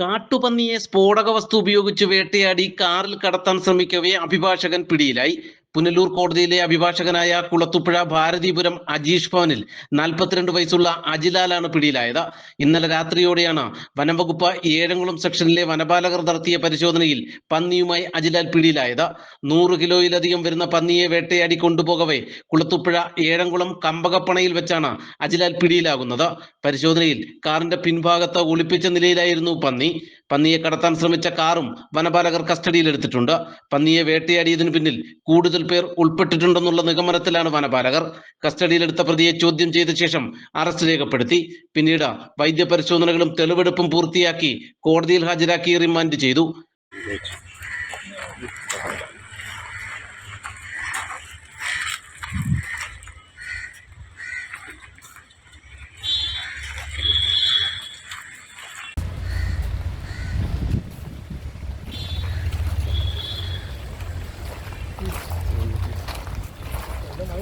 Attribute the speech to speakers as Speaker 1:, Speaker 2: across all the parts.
Speaker 1: കാട്ടുപന്നിയെ സ്ഫോടക വസ്തു ഉപയോഗിച്ച് വേട്ടയാടി കാറിൽ കടത്താൻ ശ്രമിക്കവേ അഭിഭാഷകൻ പിടിയിലായി. പുനലൂർ കോടതിയിലെ അഭിഭാഷകനായ കുളത്തുപുഴ ഭാരതീപുരം അജീഷ് ഭവനിൽ നാൽപ്പത്തിരണ്ട് വയസ്സുള്ള അജിലാലാണ് പിടിയിലായത്. ഇന്നലെ രാത്രിയോടെയാണ് വനംവകുപ്പ് ഏഴംകുളം സെക്ഷനിലെ വനപാലകർ നടത്തിയ പരിശോധനയിൽ പന്നിയുമായി അജിലാൽ പിടിയിലായത്. നൂറ് കിലോയിലധികം വരുന്ന പന്നിയെ വേട്ടയാടി കൊണ്ടുപോകവേ കുളത്തുപുഴ ഏഴംകുളം കമ്പകപ്പണയിൽ വെച്ചാണ് അജിലാൽ പിടിയിലാകുന്നത്. പരിശോധനയിൽ കാറിന്റെ പിൻഭാഗത്ത് ഒളിപ്പിച്ച നിലയിലായിരുന്നു പന്നി. പന്നിയെ കടത്താൻ ശ്രമിച്ച കാറും വനപാലകർ കസ്റ്റഡിയിലെടുത്തിട്ടുണ്ട് പന്നിയെ വേട്ടയാടിയതിനു പിന്നിൽ കൂടുതൽ പേർ ഉൾപ്പെട്ടിട്ടുണ്ടെന്നുള്ള നിഗമനത്തിലാണ് വനപാലകർ. കസ്റ്റഡിയിലെടുത്ത പ്രതിയെ ചോദ്യം ചെയ്ത ശേഷം അറസ്റ്റ് രേഖപ്പെടുത്തി. പിന്നീട് വൈദ്യപരിശോധനകളും തെളിവെടുപ്പും പൂർത്തിയാക്കി കോടതിയിൽ ഹാജരാക്കി റിമാൻഡ് ചെയ്തു.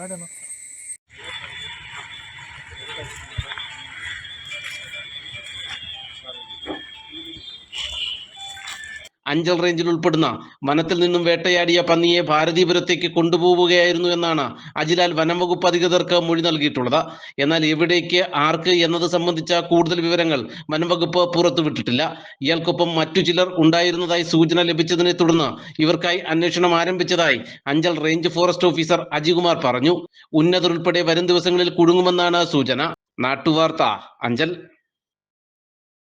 Speaker 1: Ada. അഞ്ചൽ റേഞ്ചിൽ ഉൾപ്പെടുന്ന വനത്തിൽ നിന്നും വേട്ടയാടിയ പന്നിയെ ഭാരതീപുരത്തേക്ക് കൊണ്ടുപോവുകയായിരുന്നു എന്നാണ് അജിലാൽ വനം വകുപ്പ് അധികൃതർക്ക് മൊഴി നൽകിയിട്ടുള്ളത്. എന്നാൽ എവിടേക്ക് ആർക്ക് എന്നത് സംബന്ധിച്ച കൂടുതൽ വിവരങ്ങൾ വനം വകുപ്പ് പുറത്തുവിട്ടിട്ടില്ല. ഇയാൾക്കൊപ്പം മറ്റു ചിലർ ഉണ്ടായിരുന്നതായി സൂചന ലഭിച്ചതിനെ തുടർന്ന് ഇവർക്കായി അന്വേഷണം ആരംഭിച്ചതായി Anchal range forest officer Ajikumar പറഞ്ഞു. ഉന്നതർ ഉൾപ്പെടെ വരും ദിവസങ്ങളിൽ കുടുങ്ങുമെന്നാണ് സൂചന. നാട്ടുവാർത്ത അഞ്ചൽ.